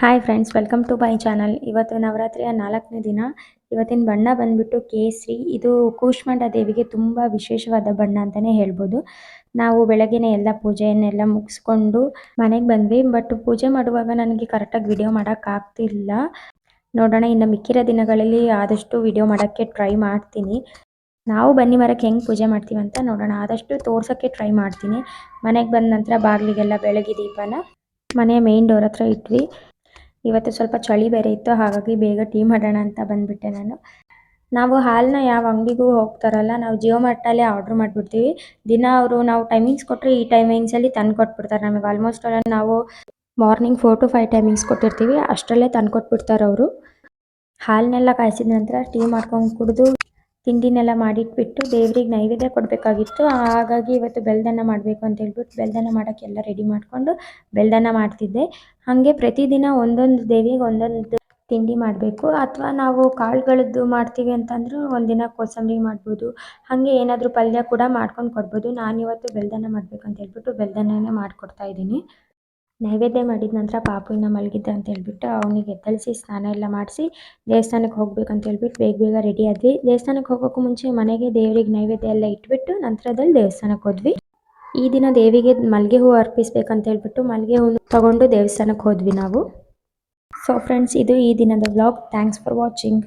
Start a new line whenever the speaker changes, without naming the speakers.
Hi friends welcome to my channel ಇವತ್ತು ನವರಾತ್ರಿಯ ನಾಲ್ಕನೇ ದಿನ. ಇವತ್ತಿನ ಬಣ್ಣ ಬಂದ್ಬಿಟ್ಟು ಕೇಸರಿ. ಇದು ಕೂಷ್ಮಾಂಡ ದೇವಿಗೆ ತುಂಬ ವಿಶೇಷವಾದ ಬಣ್ಣ ಅಂತಲೇ ಹೇಳ್ಬೋದು. ನಾವು ಬೆಳಗ್ಗೆನೇ ಎಲ್ಲ ಪೂಜೆಯನ್ನೆಲ್ಲ ಮುಗಿಸ್ಕೊಂಡು ಮನೆಗೆ ಬಂದ್ವಿ. ಬಟ್ ಪೂಜೆ ಮಾಡುವಾಗ ನನಗೆ ಕರೆಕ್ಟಾಗಿ ವಿಡಿಯೋ ಮಾಡೋಕ್ಕಾಗ್ತಿಲ್ಲ ನೋಡೋಣ, ಇನ್ನು ಮಿಕ್ಕಿರೋ ದಿನಗಳಲ್ಲಿ ಆದಷ್ಟು ವಿಡಿಯೋ ಮಾಡೋಕ್ಕೆ ಟ್ರೈ ಮಾಡ್ತೀನಿ. ನಾವು ಬನ್ನಿ, ಮರಕ್ಕೆ ಹೆಂಗೆ ಪೂಜೆ ಮಾಡ್ತೀವಿ ಅಂತ ನೋಡೋಣ. ಆದಷ್ಟು ತೋರ್ಸೋಕ್ಕೆ ಟ್ರೈ ಮಾಡ್ತೀನಿ. ಮನೆಗೆ ಬಂದ ನಂತರ ಬಾಗಿಲಿಗೆಲ್ಲ ಬೆಳಗ್ಗೆ ದೀಪನ ಮನೆಯ ಮೇನ್ ಡೋರ್ ಹತ್ರ ಇಟ್ವಿ. ಇವತ್ತು ಸ್ವಲ್ಪ ಚಳಿ ಬೇರೆ ಇತ್ತು, ಹಾಗಾಗಿ ಬೇಗ ಟೀ ಮಾಡೋಣ ಅಂತ ಬಂದ್ಬಿಟ್ಟೆ ನಾನು. ನಾವು ಹಾಲನ್ನ ಯಾವ ಅಂಗಡಿಗೂ ಹೋಗ್ತಾರಲ್ಲ, ನಾವು ಜಿಯೋ ಮಾರ್ಟಲ್ಲೇ ಆರ್ಡ್ರ್ ಮಾಡಿಬಿಡ್ತೀವಿ. ದಿನ ಅವರು ನಾವು ಟೈಮಿಂಗ್ಸ್ ಕೊಟ್ಟರೆ ಈ ಟೈಮಿಂಗ್ಸಲ್ಲಿ ತಂದು ಕೊಟ್ಬಿಡ್ತಾರೆ ನಮಗೆ. ಆಲ್ಮೋಸ್ಟ್ ನಾವು morning four to five timings ಕೊಟ್ಟಿರ್ತೀವಿ, ಅಷ್ಟರಲ್ಲೇ ತಂದು ಕೊಟ್ಬಿಡ್ತಾರೆ ಅವರು. ಹಾಲನ್ನೆಲ್ಲ ಕಾಯಿಸಿದ ನಂತರ ಟೀ ಮಾಡ್ಕೊಂಡು ಕುಡಿದು ತಿಂಡಿನೆಲ್ಲ ಮಾಡಿಟ್ಬಿಟ್ಟು ದೇವ್ರಿಗೆ ನೈವೇದ್ಯ ಕೊಡಬೇಕಾಗಿತ್ತು. ಹಾಗಾಗಿ ಇವತ್ತು ಬೆಲ್ದನ್ನ ಮಾಡಬೇಕು ಅಂತ ಹೇಳ್ಬಿಟ್ಟು ಬೆಲ್ದನ್ನ ಮಾಡೋಕ್ಕೆಲ್ಲ ರೆಡಿ ಮಾಡಿಕೊಂಡು ಬೆಲ್ದನ್ನ ಮಾಡ್ತಿದ್ದೆ. ಹಾಗೆ ಪ್ರತಿದಿನ ಒಂದೊಂದು ದೇವಿಗೆ ಒಂದೊಂದು ತಿಂಡಿ ಮಾಡಬೇಕು. ಅಥವಾ ನಾವು ಕಾಳುಗಳದ್ದು ಮಾಡ್ತೀವಿ ಅಂತಂದ್ರೂ ಒಂದಿನ ಕೋಸಂಬರಿ ಮಾಡ್ಬೋದು. ಹಾಗೆ ಏನಾದರೂ ಪಲ್ಯ ಕೂಡ ಮಾಡ್ಕೊಂಡು ಕೊಡ್ಬೋದು. ನಾನಿವತ್ತು ಬೆಲ್ದನ್ನ ಮಾಡಬೇಕು ಅಂತ ಹೇಳ್ಬಿಟ್ಟು ಬೆಲ್ದನ್ನನೇ ಮಾಡಿಕೊಡ್ತಾ ಇದ್ದೀನಿ. ನೈವೇದ್ಯ ಮಾಡಿದ ನಂತರ ಪಾಪು ಮಲಗಿದ್ದ ಅಂತ ಹೇಳ್ಬಿಟ್ಟು ಅವನಿಗೆ ಎದ್ದಳಿಸಿ ಸ್ನಾನ ಎಲ್ಲ ಮಾಡಿಸಿ ದೇವಸ್ಥಾನಕ್ಕೆ ಹೋಗ್ಬೇಕು ಅಂತ ಹೇಳ್ಬಿಟ್ಟು ಬೇಗ ಬೇಗ ರೆಡಿ ಆದ್ವಿ. ದೇವಸ್ಥಾನಕ್ಕೆ ಹೋಗೋಕ್ಕೂ ಮುಂಚೆ ಮನೆಗೆ ದೇವರಿಗೆ ನೈವೇದ್ಯ ಎಲ್ಲ ಇಟ್ಬಿಟ್ಟು ನಂತರದಲ್ಲಿ ದೇವಸ್ಥಾನಕ್ಕೆ ಹೋದ್ವಿ. ಈ ದಿನ ದೇವಿಗೆ ಮಲ್ಲಿಗೆ ಹೂವು ಅರ್ಪಿಸ್ಬೇಕಂತ ಹೇಳ್ಬಿಟ್ಟು ಮಲ್ಲಿಗೆ ಹೂವು ತಗೊಂಡು ದೇವಸ್ಥಾನಕ್ಕೆ ಹೋದ್ವಿ ನಾವು. ಸೊ ಫ್ರೆಂಡ್ಸ್ ಇದು ಈ ದಿನದ ವ್ಲಾಗ್ ಥ್ಯಾಂಕ್ಸ್ ಫಾರ್ ವಾಚಿಂಗ್